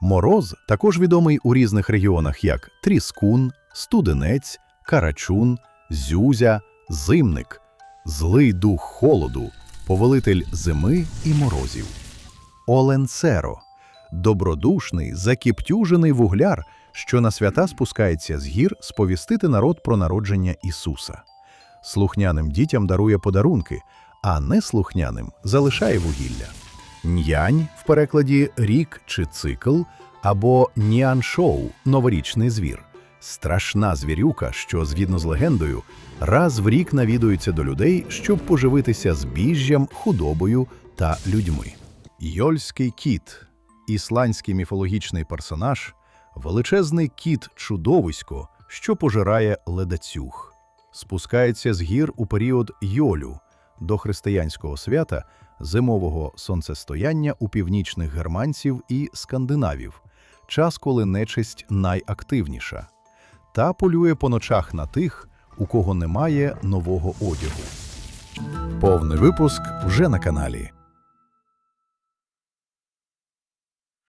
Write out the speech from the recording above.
Мороз також відомий у різних регіонах як тріскун, студенець, карачун, зюзя, зимник, злий дух холоду, повелитель зими і морозів. Оленцеро добродушний, закіптюжений вугляр, що на свята спускається з гір сповістити народ про народження Ісуса. Слухняним дітям дарує подарунки, а неслухняним залишає вугілля. Нянь в перекладі рік чи цикл або няншоу новорічний звір. Страшна звірюка, що, згідно з легендою, раз в рік навідується до людей, щоб поживитися збіжжям, худобою та людьми. Йольський кіт ісландський міфологічний персонаж, величезний кіт-чудовисько, що пожирає ледацюг. Спускається з гір у період Йолю до християнського свята зимового сонцестояння у північних германців і скандинавів, час, коли нечисть найактивніша, та полює по ночах на тих, у кого немає нового одягу. Повний випуск вже на каналі.